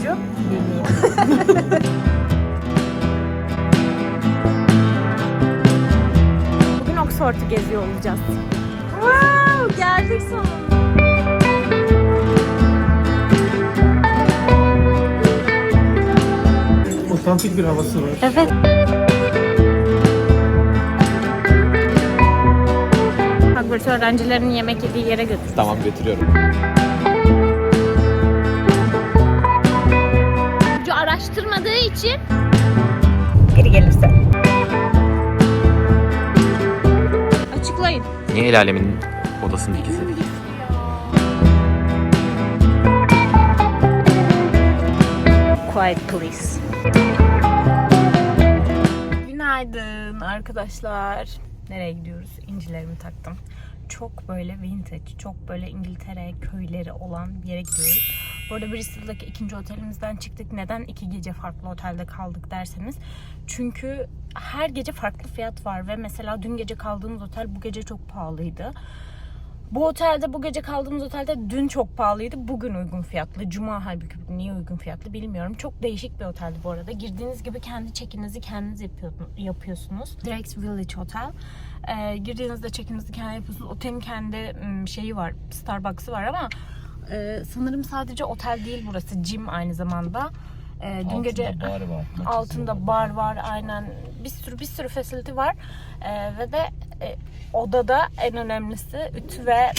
Burcu? Bugün Oxford'u geziyor olacağız. Wow, geldik sonunda. Otantik bir havası var. Evet. Hogwarts öğrencilerinin yemek yediği yere götür. Tamam götürüyorum. İçin biri gelirse. Açıklayın. Niye el alemin odasını dikizledik? Quiet please. Günaydın arkadaşlar. Nereye gidiyoruz? İncilerimi taktım. Çok böyle vintage, çok böyle İngiltere köyleri olan bir yere gidiyoruz. Bu arada Bristol'daki ikinci otelimizden çıktık. Neden iki gece farklı otelde kaldık derseniz. Çünkü her gece farklı fiyat var ve mesela dün gece kaldığımız otel bu gece çok pahalıydı. Bu otelde bu gece kaldığımız otelde dün çok pahalıydı. Bugün uygun fiyatlı. Cuma halbuki niye uygun fiyatlı bilmiyorum. Çok değişik bir oteldi bu arada. Girdiğiniz gibi kendi çekinizi kendiniz yapıyor- yapıyorsunuz. Direct Village Hotel. Ee, girdiğinizde çekinizi kendi yapıyorsunuz. Otelin kendi şeyi var. Starbucks'ı var ama e, sanırım sadece otel değil burası. Gym aynı zamanda. Ee, dün gece bar var. altında bar var aynen bir sürü bir sürü facility var Ee, ve de e, odada en önemlisi ütü ve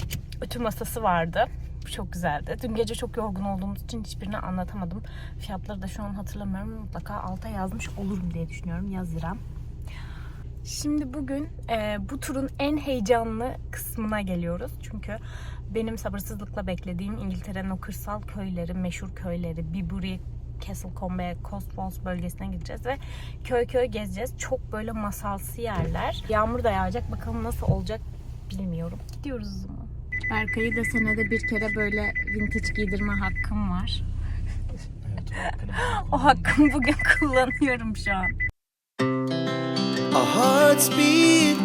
ütü masası vardı. Bu Çok güzeldi. Dün gece çok yorgun olduğumuz için hiçbirini anlatamadım. Fiyatları da şu an hatırlamıyorum. Mutlaka alta yazmış olurum diye düşünüyorum. Yazıram. Şimdi bugün e, bu turun en heyecanlı kısmına geliyoruz. Çünkü benim sabırsızlıkla beklediğim İngiltere'nin o kırsal köyleri, meşhur köyleri, Bibury, Castlecombe, Cotswolds bölgesine gideceğiz ve köy köy gezeceğiz. Çok böyle masalsı yerler. Yağmur da yağacak. Bakalım nasıl olacak bilmiyorum. Gidiyoruz o zaman. Berkay'ı da senede bir kere böyle vintage giydirme hakkım var. O hakkımı bugün kullanıyorum şu an. Our hearts beat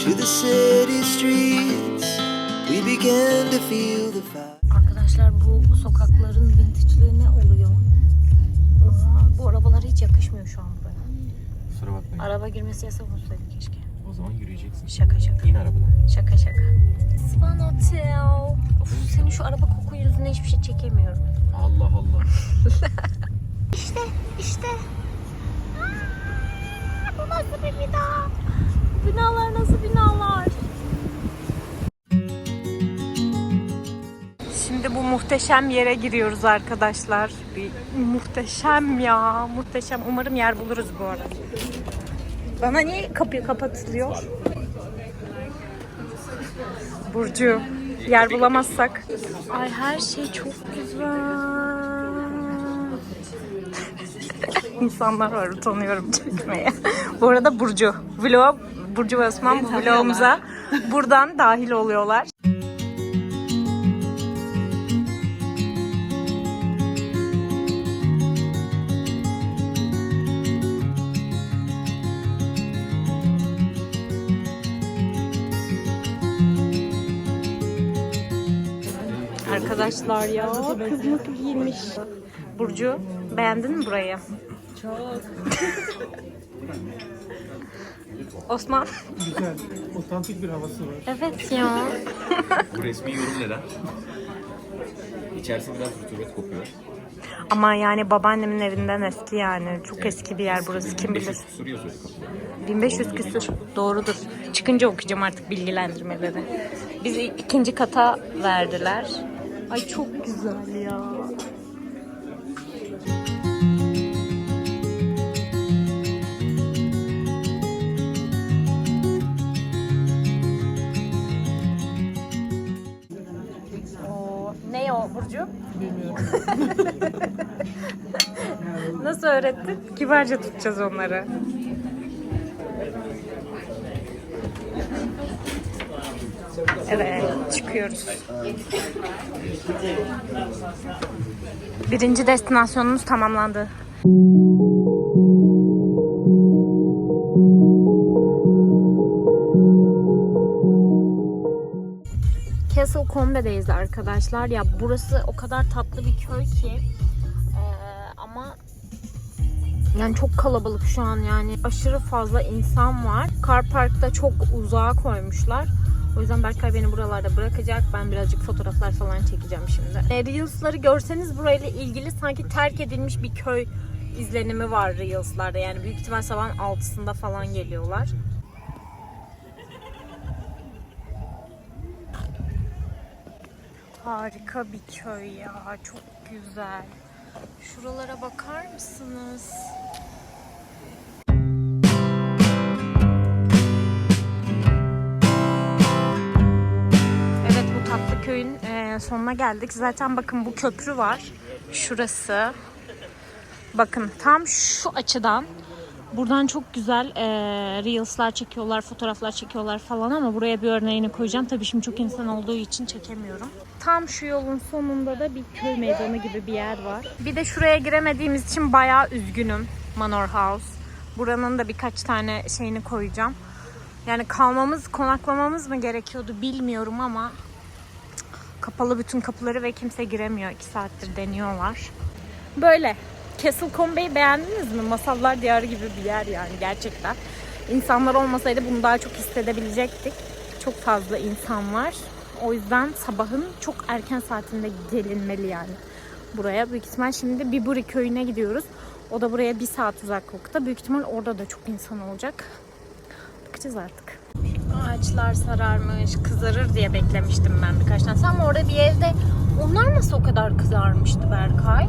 to the city streets. We began to feel the fire. Arkadaşlar bu sokakların vintage'lığı ne oluyor? Oha, bu arabalara hiç yakışmıyor şu an buraya. Kusura bakmayın. Araba girmesi yasak olsaydı keşke. O zaman yürüyeceksin. Şaka şaka. İn arabadan. Şaka şaka. Swan Hotel. Of, senin şu araba koku yüzünden hiçbir şey çekemiyorum. Allah Allah. İşte, işte. Nasıl bir bina? Binalar nasıl binalar? Şimdi bu muhteşem yere giriyoruz arkadaşlar. Bir muhteşem ya, muhteşem. Umarım yer buluruz bu arada. Bana niye kapı kapatılıyor? Burcu, yer bulamazsak. Ay her şey çok güzel. İnsanlar var utanıyorum çekmeye. bu arada Burcu. Vlog, Burcu ve Osman bu vlogumuza buradan dahil oluyorlar. Arkadaşlar ya kız nasıl giyinmiş. Burcu beğendin mi burayı? Çok. Osman. Güzel. Otantik bir havası var. Evet ya. Bu resmi yorum neden? İçerisi biraz rutubet kokuyor. Ama yani babaannemin evinden eski yani. Çok eski bir yer burası kim bilir. 1500 küsur yazıyor kapıda. 1500 küsür. Doğrudur. Çıkınca okuyacağım artık bilgilendirmeleri. Bizi ikinci kata verdiler. Ay çok güzel ya. Burcu? Bilmiyorum. Nasıl öğrettin? Kibarca tutacağız onları. Evet, çıkıyoruz. Birinci destinasyonumuz tamamlandı. Castle Combe'deyiz arkadaşlar. Ya burası o kadar tatlı bir köy ki. e, Yani çok kalabalık şu an yani. Aşırı fazla insan var. Car Park'ta çok uzağa koymuşlar. O yüzden Berkay beni buralarda bırakacak. Ben birazcık fotoğraflar falan çekeceğim şimdi. E, Reels'ları görseniz burayla ilgili sanki terk edilmiş bir köy izlenimi var Reels'larda. Yani büyük ihtimal sabahın 6'sında falan geliyorlar. Harika bir köy ya. Çok güzel. Şuralara bakar mısınız? Evet bu tatlı köyün eee, sonuna geldik. Zaten bakın bu köprü var. Şurası. Bakın tam şu açıdan buradan çok güzel eee reels'lar çekiyorlar, fotoğraflar çekiyorlar falan ama buraya bir örneğini koyacağım. Tabii şimdi çok insan olduğu için çekemiyorum. Tam şu yolun sonunda da bir köy meydanı gibi bir yer var. Bir de şuraya giremediğimiz için bayağı üzgünüm. Manor House. Buranın da birkaç tane şeyini koyacağım. Yani kalmamız, konaklamamız mı gerekiyordu bilmiyorum ama kapalı bütün kapıları ve kimse giremiyor. İki saattir deniyorlar. Böyle. Castle Combe'yi beğendiniz mi? Masallar diyarı gibi bir yer yani gerçekten. İnsanlar olmasaydı bunu daha çok hissedebilecektik. Çok fazla insan var. O yüzden sabahın çok erken saatinde gelinmeli yani buraya. Büyük ihtimal şimdi Biburi köyüne gidiyoruz. O da buraya bir saat uzaklıkta. Büyük ihtimal orada da çok insan olacak. Bakacağız artık. Ağaçlar sararmış, kızarır diye beklemiştim ben birkaç tane. Ama orada bir evde onlar nasıl o kadar kızarmıştı Berkay?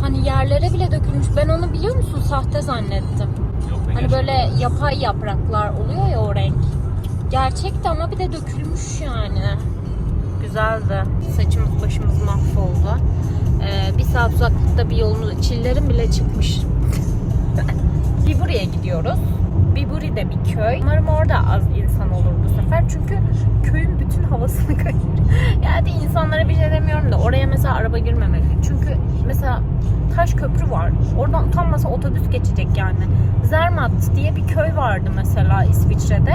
Hani yerlere bile dökülmüş. Ben onu biliyor musun sahte zannettim. Hani böyle yapay yapraklar oluyor ya o renk. Gerçekti ama bir de dökülmüş yani. Güzeldi. Saçımız başımız mahvoldu. Ee, bir saat uzaklıkta bir yolumuz, çillerim bile çıkmış. Biburi'ye gidiyoruz. Biburi de bir köy. Umarım orada az insan olur bu sefer. Çünkü köyün bütün havasını kaçırıyor. Yani insanlara bir şey demiyorum da oraya mesela araba girmemeli. Çünkü mesela taş köprü var. Oradan utanmasa otobüs geçecek yani. Zermatt diye bir köy vardı mesela İsviçre'de.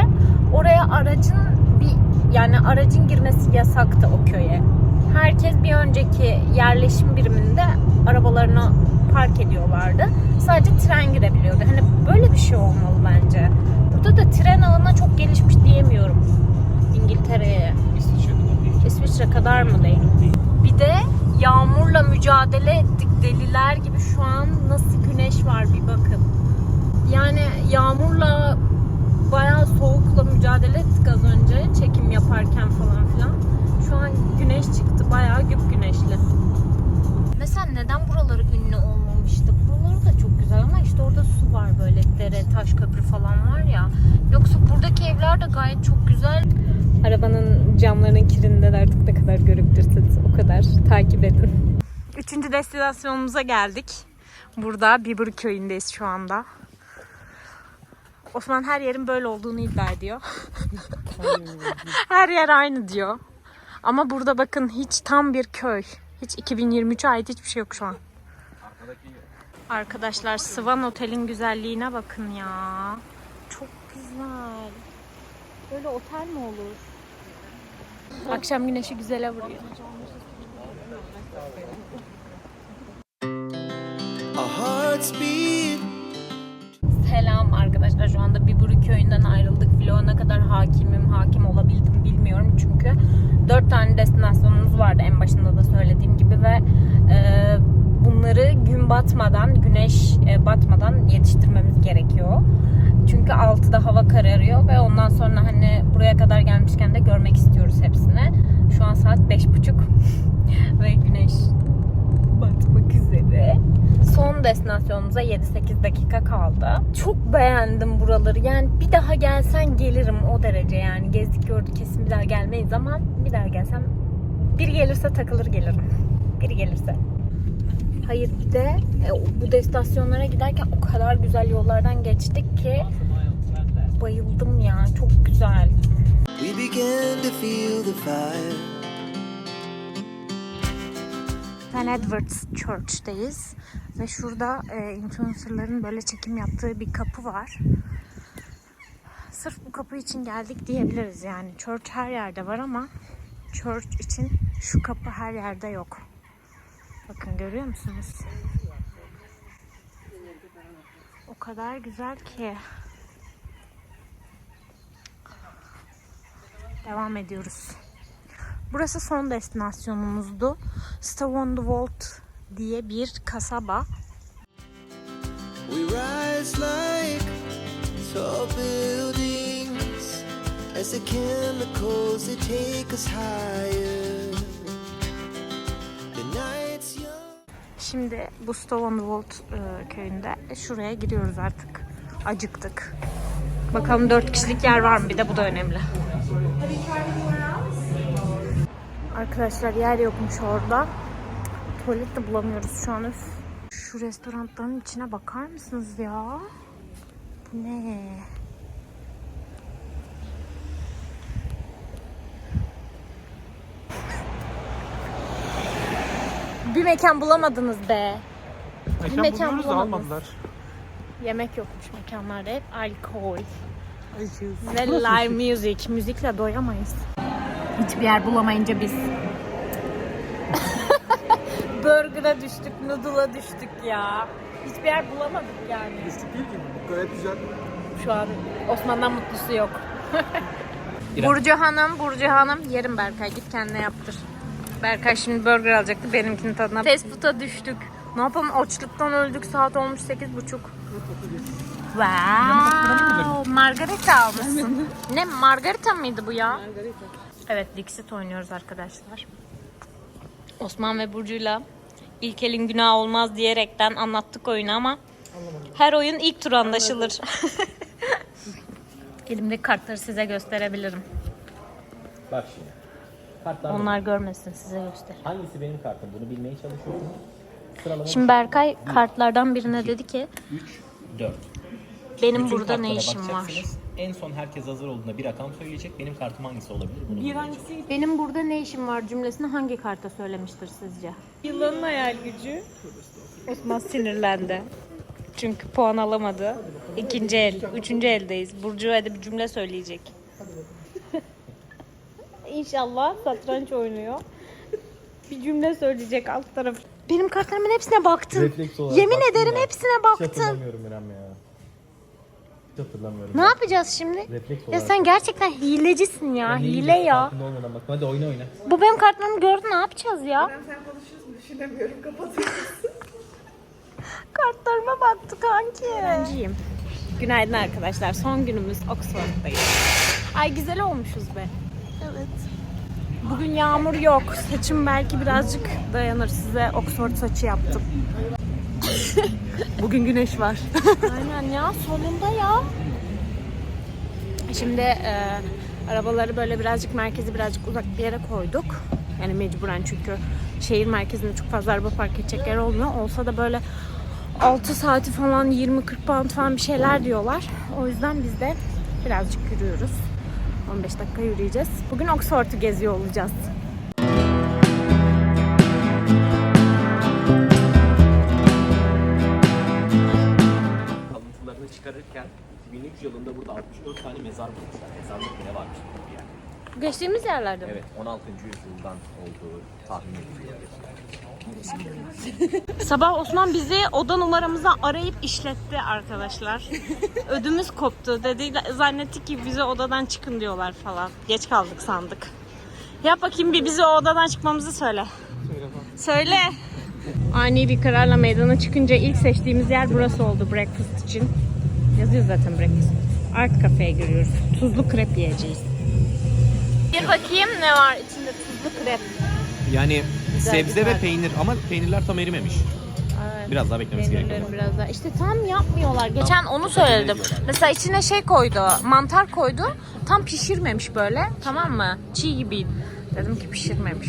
Oraya aracın bir yani aracın girmesi yasaktı o köye. Herkes bir önceki yerleşim biriminde arabalarını park ediyorlardı. Sadece tren girebiliyordu. Hani böyle bir şey olmalı bence. Burada da tren ağına çok gelişmiş diyemiyorum. İngiltere'ye. İsviçre kadar mı değil? Bir de yağmurla mücadele ettik deliler gibi şu an nasıl güneş var bir bakın. Yani yağmurla bayağı soğukla mücadele ettik az önce çekim yaparken falan filan. Şu an güneş çıktı bayağı güp güneşli. Mesela neden buraları ünlü olmamıştı? Buraları da çok güzel ama işte orada su var böyle dere, taş köprü falan var ya. Yoksa buradaki evler de gayet çok güzel. Arabanın camlarının kirinden artık ne kadar görebilirsiniz o kadar takip edin. Üçüncü destinasyonumuza geldik. Burada Bieber köyündeyiz şu anda. Osman her yerin böyle olduğunu iddia ediyor. her yer aynı diyor. Ama burada bakın hiç tam bir köy. Hiç 2023'e ait hiçbir şey yok şu an. Arkadaşlar Swan Otel'in güzelliğine bakın ya. Çok güzel. Böyle otel mi olur? Akşam güneşi güzele vuruyor. Selam arkadaşlar. Şu anda Biburi köyünden ayrıldık. Vloga ne kadar hakimim, hakim olabildim bilmiyorum. Çünkü dört tane destinasyonumuz vardı en başında da söylediğim gibi ve e, bunları gün batmadan, güneş e, batmadan yetiştirmemiz gerekiyor. Çünkü 6'da hava kararıyor ve ondan sonra hani buraya kadar gelmişken de görmek istiyoruz hepsini. Şu an saat 5.30 ve güneş batmak üzere. Son destinasyonumuza 7-8 dakika kaldı. Çok beğendim buraları. Yani bir daha gelsen gelirim o derece yani. Gezdik gördük kesin bir daha gelmeyiz ama bir daha gelsem biri gelirse takılır gelirim. Biri gelirse. Hayır bir de e, bu destinasyonlara giderken o kadar güzel yollardan geçtik ki bayıldım ya. Çok güzel. We began to feel the fire. St. Edward's Church'teyiz. Ve şurada e, influencerların böyle çekim yaptığı bir kapı var. Sırf bu kapı için geldik diyebiliriz yani. Church her yerde var ama church için şu kapı her yerde yok. Bakın görüyor musunuz? o kadar güzel ki. Devam ediyoruz. Burası son destinasyonumuzdu. Stavondvold diye bir kasaba. We rise like tall buildings as the chemicals they take us higher. Şimdi bu Stavondvold e, köyünde şuraya giriyoruz artık. Acıktık. Bakalım 4 kişilik yer var mı? Bir de bu da önemli. Arkadaşlar yer yokmuş orada. Tuvalet de bulamıyoruz şu an. Üf. Şu restoranların içine bakar mısınız ya? Bu ne? Bir mekan bulamadınız be. Mekan, mekan buluyoruz da bulamadınız. almadılar. Yemek yokmuş mekanlarda hep alkol. Ve live music. Müzikle doyamayız. Hiçbir yer bulamayınca biz. Burger'a düştük, noodle'a düştük ya. Hiçbir yer bulamadık yani. Düştük değil ki. Gayet güzel. Şu an Osman'dan mutlusu yok. Burcu Hanım, Burcu Hanım. Yerim Berkay git kendine yaptır. Berkay şimdi burger alacaktı benimkinin tadına. Fast food'a düştük. Ne yapalım açlıktan öldük saat olmuş sekiz buçuk. Wow, margarita almışsın. ne margarita mıydı bu ya? Evet Dixit oynuyoruz arkadaşlar. Osman ve Burcu'yla ilk elin günah olmaz diyerekten anlattık oyunu ama her oyun ilk tur anlaşılır. Elimdeki kartları size gösterebilirim. Bak şimdi. Kartlar Onlar görmesin size göster. hangisi benim kartım? Bunu bilmeye çalışıyorsunuz. Sıralama Şimdi Berkay kartlardan birine dedi ki 3, 4. benim burada ne işim var? En son herkes hazır olduğunda bir rakam söyleyecek. Benim kartım hangisi olabilir? Bunu bilmeye çalışın. Benim burada ne işim var cümlesini hangi karta söylemiştir sizce? Yılanın hayal gücü. Osman sinirlendi. Çünkü puan alamadı. İkinci el, üçüncü eldeyiz. Burcu hadi bir cümle söyleyecek. İnşallah satranç oynuyor. Bir cümle söyleyecek alt taraf. Benim kartlarımın hepsine baktın. Refleks olarak Yemin baktım ederim ya. hepsine Hiç baktın. hatırlamıyorum İrem ya. Hiç hatırlamıyorum. Ne yapacağız şimdi? Refleks Ya olarak. sen gerçekten hilecisin ya. Ne Hile ya. Farkında olmadan bak. Hadi oyna oyna. Bu benim kartlarımı gördü ne yapacağız ya? Kartlarıma baktı kanki. Öğrenciyim. Günaydın arkadaşlar. Son günümüz Oxford'dayız. Ay güzel olmuşuz be. Evet. Bugün yağmur yok. Saçım belki birazcık dayanır. Size Oxford saçı yaptım. Bugün güneş var. Aynen ya sonunda ya. Şimdi e, arabaları böyle birazcık merkezi birazcık uzak bir yere koyduk. Yani mecburen çünkü şehir merkezinde çok fazla araba park edecek yer olmuyor. Olsa da böyle 6 saati falan 20-40 pound falan bir şeyler diyorlar. O yüzden biz de birazcık yürüyoruz. 15 dakika yürüyeceğiz. Bugün Oxford'u geziyor olacağız. Çıkarırken 2003 yılında burada 64 tane mezar bulmuşlar. Mezarlık ne varmış burada yani. Geçtiğimiz yerlerde mi? Evet 16. yüzyıldan olduğu tahmin ediliyor. Sabah Osman bizi oda numaramıza arayıp işletti arkadaşlar. Ödümüz koptu. Dedi zannettik ki bize odadan çıkın diyorlar falan. Geç kaldık sandık. Yap bakayım bir bize o odadan çıkmamızı söyle. Söyle. Ani bir kararla meydana çıkınca ilk seçtiğimiz yer burası oldu breakfast için. Yazıyor zaten breakfast. Art Cafe'ye giriyoruz. Tuzlu krep yiyeceğiz. Bir bakayım ne var içinde tuzlu krep. Yani sebze güzel. ve peynir ama peynirler tam erimemiş. Evet. Biraz daha beklemesi gerekiyor. Biraz daha. İşte tam yapmıyorlar. Geçen onu söyledim. Mesela içine şey koydu. Mantar koydu. Tam pişirmemiş böyle. Tamam mı? Çiğ gibiydi. Dedim ki pişirmemiş.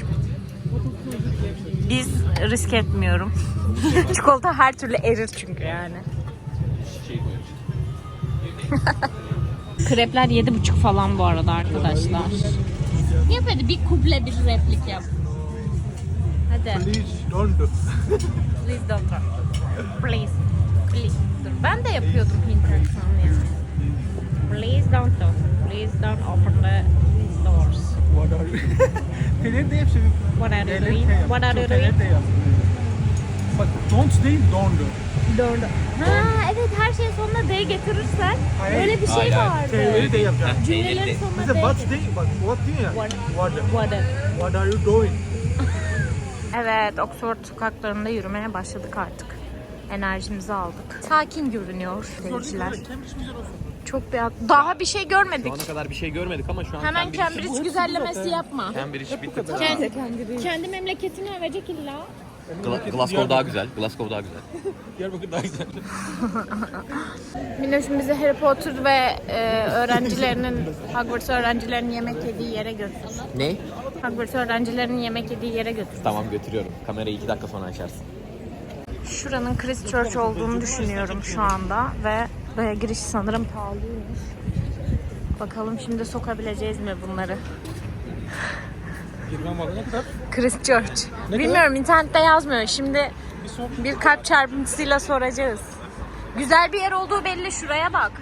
Biz risk etmiyorum. Çikolata her türlü erir çünkü yani. Krepler yedi buçuk falan bu arada arkadaşlar. Yap hadi bir kuple bir replik yap. Hadi. Please don't do. Please don't talk. Please. Please. Dur. Ben de yapıyordum aksanı yani. Please don't talk. Please don't open the doors. What are you? Fener de hepsi. What are you doing? What are you doing? Bak don't değil don't do. Don't. Ha evet her şeyin sonuna D getirirsen Hayır. öyle bir şey Hayır, hayır. vardı. Peyniri de yapacağım. Cümlelerin sonuna D what getir. thing? What, what thing ya? What? What? What? What are you doing? Evet, Oxford sokaklarında yürümeye başladık artık. Enerjimizi aldık. Sakin görünüyor seyirciler. Çok bir daha bir şey görmedik. Şu ana kadar bir şey görmedik ama şu an Hemen Cambridge, Cambridge güzellemesi yapma. Cambridge bitti. Kendi, kendi memleketini övecek illa. Gla- Glasgow daha güzel. Glasgow daha güzel. Diyarbakır daha güzel. Minnoş'um bizi Harry Potter ve e, öğrencilerinin, Hogwarts öğrencilerinin yemek yediği yere götürsün. Ne? Hogwarts öğrencilerinin yemek yediği yere götür. Tamam götürüyorum. Kamerayı iki dakika sonra açarsın. Şuranın Christchurch olduğunu düşünüyorum şu anda ve buraya giriş sanırım pahalıymış. Bakalım şimdi sokabileceğiz mi bunları? Girmem var ne kadar? Christchurch. Bilmiyorum internette yazmıyor. Şimdi bir kalp çarpıntısıyla soracağız. Güzel bir yer olduğu belli. Şuraya bak.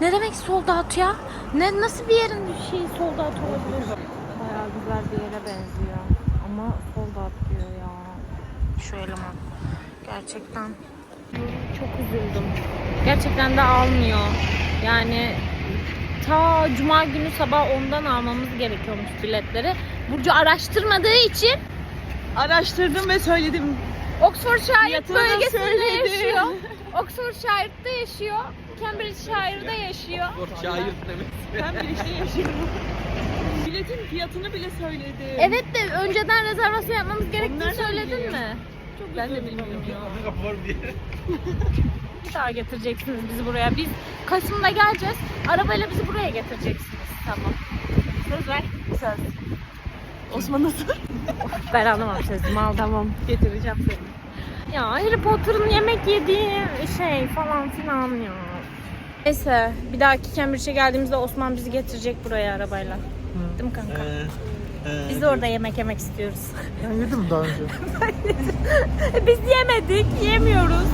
Ne demek sold out ya? Ne nasıl bir yerin şeyi sold out olabilir? Bayağı güzel bir yere benziyor. Ama sold out diyor ya. Şu eleman. Gerçekten çok üzüldüm. Gerçekten de almıyor. Yani ta cuma günü sabah ondan almamız gerekiyormuş biletleri. Burcu araştırmadığı için Araştırdım ve söyledim. Oxfordshire Fiyatını da bölgesinde söyledi. yaşıyor. Oxfordshire'da yaşıyor. Cambridgeshire'da yaşıyor. Şair demek. Ben bir işte yaşıyorum. Biletin fiyatını bile söyledi. Evet de önceden rezervasyon yapmamız gerektiğini nereden söyledin biliyor? mi? ben de bilmiyorum ya. Kapı var diye. Bir daha getireceksiniz bizi buraya. Biz Kasım'da geleceğiz. Arabayla bizi buraya getireceksiniz. Tamam. Söz ver. Söz. Osman nasıl? Ben anlamam sözümü al. Tamam getireceğim seni. Ya Harry Potter'ın yemek yediği şey falan filan ya. Neyse bir dahaki Cambridge'e geldiğimizde Osman bizi getirecek buraya arabayla. Değil mi kanka? Biz de orada yemek yemek istiyoruz. Ben yedim daha önce. Biz yemedik, yemiyoruz.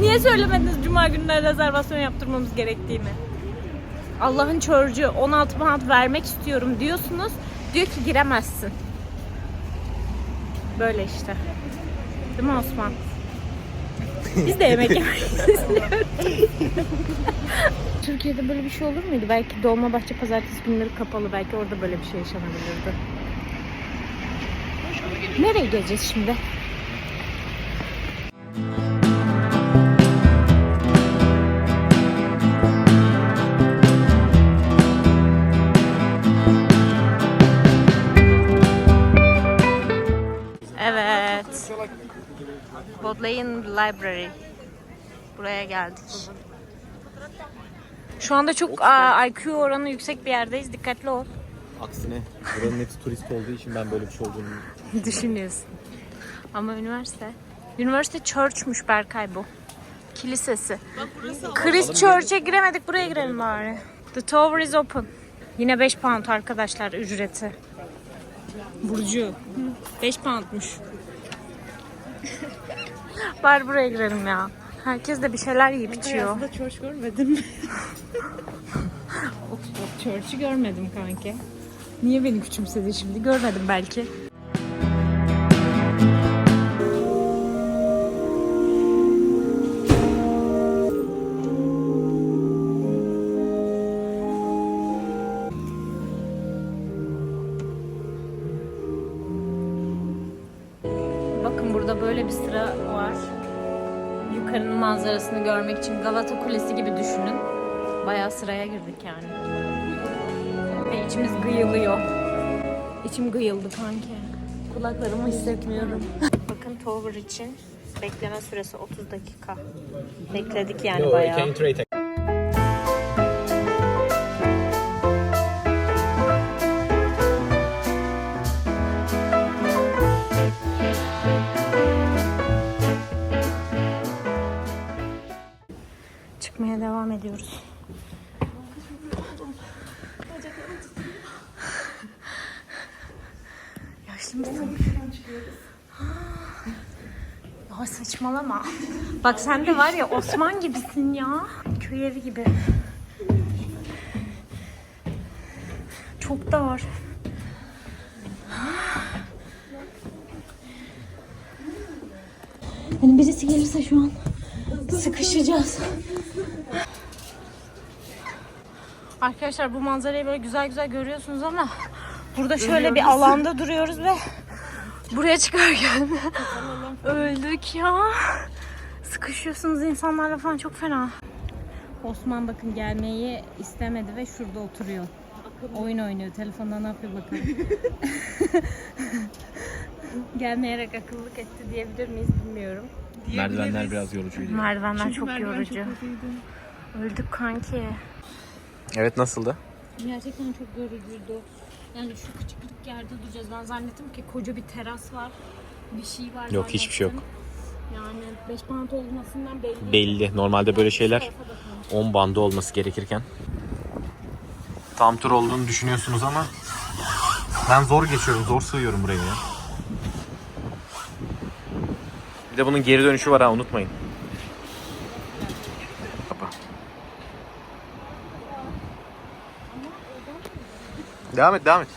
Niye söylemediniz Cuma gününe rezervasyon yaptırmamız gerektiğini? Allah'ın çörcü 16 pound vermek istiyorum diyorsunuz. Diyor ki giremezsin. Böyle işte. Değil mi Osman? Biz de yemek yemek istiyoruz. Türkiye'de böyle bir şey olur muydu? Belki Dolmabahçe pazartesi günleri kapalı. Belki orada böyle bir şey yaşanabilirdi. Nereye geleceğiz şimdi? Bodleian Library. Buraya geldik. Şu anda çok aa, IQ oranı yüksek bir yerdeyiz. Dikkatli ol. Aksine buranın hepsi turist olduğu için ben böyle bir şey olduğunu Düşünüyorsun. Ama üniversite. Üniversite church'muş Berkay bu. Kilisesi. Christchurch'e giremedik. Buraya girelim bari. The tower is open. Yine 5 pound arkadaşlar ücreti. Burcu. 5 poundmuş. bari buraya girelim ya. Herkes de bir şeyler yiyip içiyor. Hayatımda church görmedin mi? Oxford Church'ü görmedim kanki. Niye beni küçümsedin şimdi? Görmedim belki. Bakın burada böyle bir sıra var. Yukarının manzarasını görmek için Galata Kulesi gibi düşünün. Bayağı sıraya girdik yani. Ve içimiz gıyılıyor. İçim gıyıldı kanki. Kulaklarımı hissetmiyorum. Bakın Tower için bekleme süresi 30 dakika. Bekledik yani bayağı. Bak sen de var ya Osman gibisin ya. Köy evi gibi. Çok dar. Yani birisi gelirse şu an sıkışacağız. Arkadaşlar bu manzarayı böyle güzel güzel görüyorsunuz ama burada şöyle bir alanda duruyoruz ve buraya çıkarken öldük ya. Sıkışıyorsunuz insanlarla falan çok fena. Osman bakın gelmeyi istemedi ve şurada oturuyor. Oyun oynuyor. Telefonda ne yapıyor bakın. Gelmeyerek akıllılık etti diyebilir miyiz bilmiyorum. Merdivenler biraz yorucuydu. Merdivenler çok yorucu. Öldük kanki. Evet nasıldı? Gerçekten çok yorucuydu. Yani şu küçüklük yerde duracağız. Ben zannettim ki koca bir teras var. Bir şey var. Yok, hiçbir şey yok. zannettim. Yani 5 bant olmasından belli. Belli. Normalde böyle şeyler 10 bandı olması gerekirken. Tam tur olduğunu düşünüyorsunuz ama ben zor geçiyorum, zor sığıyorum buraya ya. Bir de bunun geri dönüşü var ha unutmayın. Kapa. Devam et, devam et.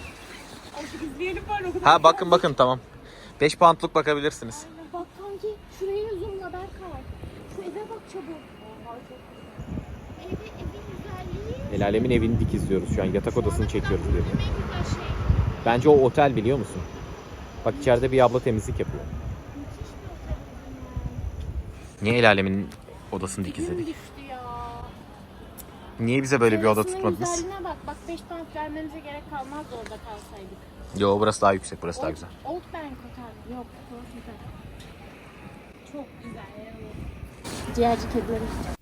Ha bakın bakın tamam. 5 poundluk bakabilirsiniz. Bak kanki şuraya zoomla Berkay. Şu eve bak çabuk. Evi, evin güzelliği El alemin evini dik izliyoruz şu an. Yatak odasını çekiyoruz diyor. en güzel. Bence o otel biliyor musun? Bak içeride bir abla temizlik yapıyor. Niye el alemin odasını dik izledik? Düştü ya. Niye bize böyle bir oda tutmadınız? güzelliğine bak. Bak 5 pound vermemize gerek kalmazdı orada kalsaydık. Yo burası daha yüksek, burası daha Old, güzel. Old Bank Hotel. Yok, Old Hotel. Çok güzel. Ciğerci kedileri.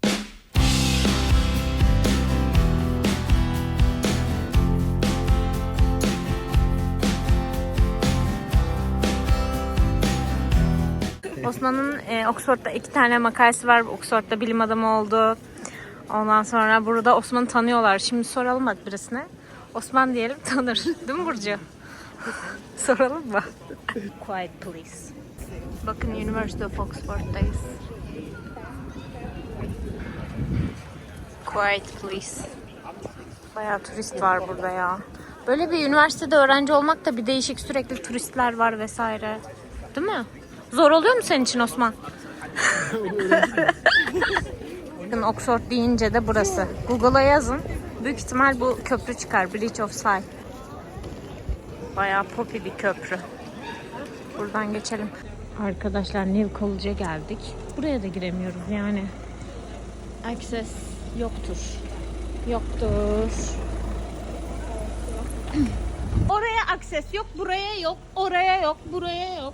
Osman'ın e, Oxford'da iki tane makalesi var. Oxford'da bilim adamı oldu. Ondan sonra burada Osman'ı tanıyorlar. Şimdi soralım bak birisine. Osman diyelim tanır. Değil mi Burcu? soralım mı? Quiet please. Bakın University of Oxford'dayız. Quiet please. Bayağı turist var burada ya. Böyle bir üniversitede öğrenci olmak da bir değişik sürekli turistler var vesaire. Değil mi? Zor oluyor mu senin için Osman? Oxford deyince de burası. Google'a yazın. Büyük ihtimal bu köprü çıkar. Bridge of Sighs. Bayağı popi bir köprü. Buradan geçelim. Arkadaşlar New College'a geldik. Buraya da giremiyoruz yani. Access yoktur. Yoktur. Oraya akses yok, buraya yok, oraya yok, buraya yok.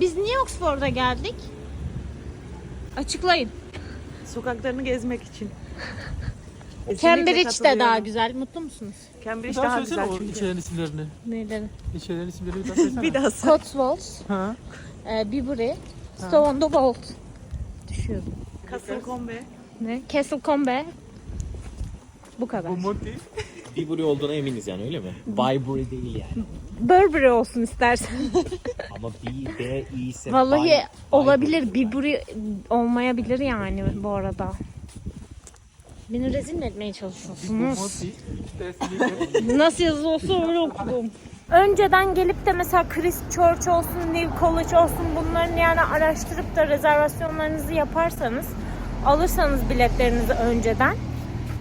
Biz niye Oxford'a geldik? Açıklayın. Sokaklarını gezmek için. Cambridge'de daha güzel. Mutlu musunuz? Cambridge daha daha güzel çünkü. ilçelerin isimlerini. Neyleri? İlçelerin isimlerini bir daha söylesene. Bir daha say. Cotswolds, Ha. e, Bibury, Stow on the Wold. Düşüyordum. Castlecombe. Ne? Castlecombe. Bu kadar. Monty. Bibury olduğuna eminiz yani öyle mi? Bybury değil yani. Burberry olsun istersen. Ama B, B, I ise Vallahi By- olabilir. Bibury olmayabilir yani bu arada. Beni rezil mi etmeye çalışıyorsunuz? Nasıl yazılıyorsa öyle okudum. Önceden gelip de mesela Christchurch olsun, New College olsun bunların yani araştırıp da rezervasyonlarınızı yaparsanız, alırsanız biletlerinizi önceden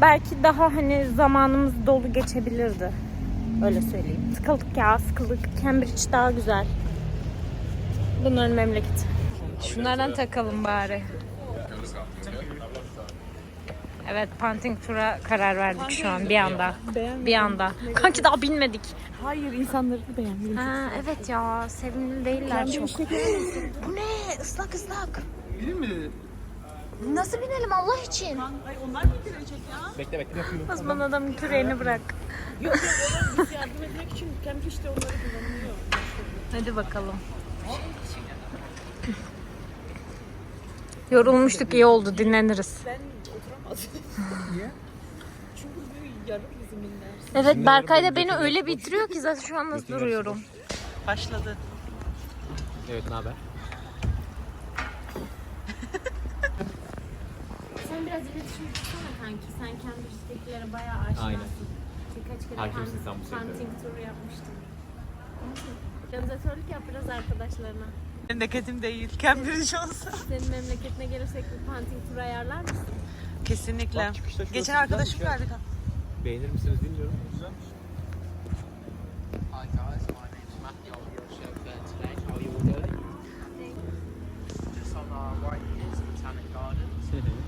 belki daha hani zamanımız dolu geçebilirdi. Öyle söyleyeyim. Sıkıldık ya, sıkıldık. Cambridge daha güzel. Bunların memleketi. Şunlardan takalım bari. Evet, Panting Tour'a karar verdik şu an bir anda. Bir anda. Kanki daha binmedik. Hayır insanları beğenmiyorum. Ha, evet ya, sevimli değiller çok. Bu ne? Islak ıslak. Mi dedi? Nasıl binelim Allah için? Ay onlar mı girecek ya? Bekle bekle yapıyorum. Osman adamın küreğini bırak. Yok yok onlar biz yardım etmek için Cambridge'de onları kullanılıyor. Hadi bakalım. Yorulmuştuk iyi oldu dinleniriz. Ben oturamazdım. Niye? Çünkü bir yarım bizim inler. Evet Berkay da beni öyle bitiriyor ki zaten şu an nasıl duruyorum. Başladı. Evet ne haber? Sen biraz iletişim tutsana kanki. Sen Cambridge'dekilere bayağı aşinasın. Aynen. Birkaç kere Hakimsin sen bu sektörde. hunting turu yapmıştım. Organizatörlük yap biraz arkadaşlarına. Memleketim değil. Cambridge olsa. Senin memleketine gelirsek bir hunting turu ayarlar mısın? Kesinlikle. Bak çıkışta şurası Geçen güzelmiş arkadaşım ya. geldi. Beğenir misiniz bilmiyorum. Hi guys, my name's Matthew. I'll be your chauffeur today. How are you all doing? Just on our right here is Botanic Gardens.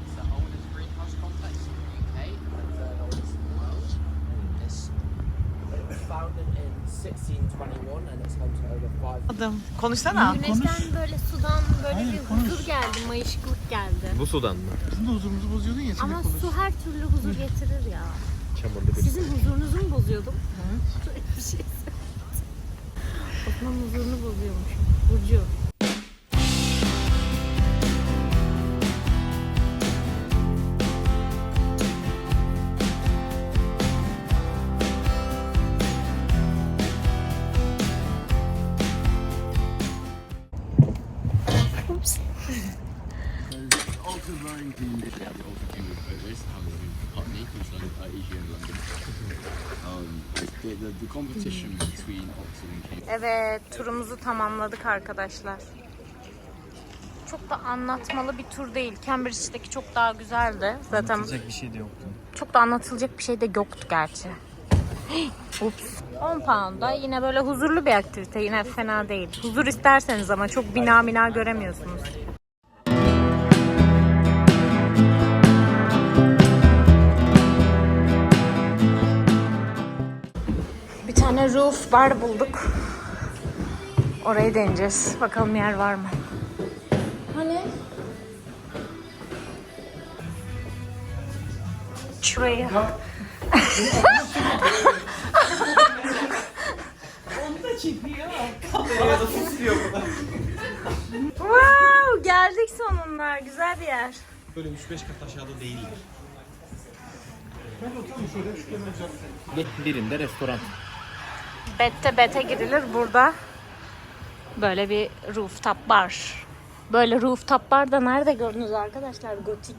Adım. Konuşsana. Güneşten böyle sudan böyle bir huzur geldi, mayışıklık geldi. Bu sudan mı? Bizim de huzurumuzu bozuyordun ya Ama konuş. su her türlü huzur getirir ya. Çamurlu bir Sizin huzurunuzu mu bozuyordum? Bir şey söyledim. Osman huzurunu bozuyormuş. Burcu. Evet, turumuzu tamamladık arkadaşlar. Çok da anlatmalı bir tur değil. Cambridge'deki çok daha güzeldi. Zaten bir şey de yoktu. çok da anlatılacak bir şey de yoktu gerçi. Ups. 10 pound'a yine böyle huzurlu bir aktivite. Yine fena değil. Huzur isterseniz ama çok bina bina göremiyorsunuz. Bir tane roof bar bulduk. Orayı deneyeceğiz. Bakalım yer var mı? Hani? Şuraya. wow, geldik sonunda. Güzel bir yer. Böyle 3-5 kat aşağıda değiller. Birinde restoran. Bette bete girilir burada. Böyle bir rooftop bar. Böyle rooftop bar da nerede gördünüz arkadaşlar? Gotik.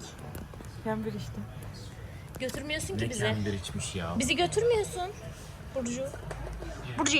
Cambridge işte. Götürmüyorsun ki bizi. Cambridge içmiş ya. Bizi götürmüyorsun. Burcu. Burcu.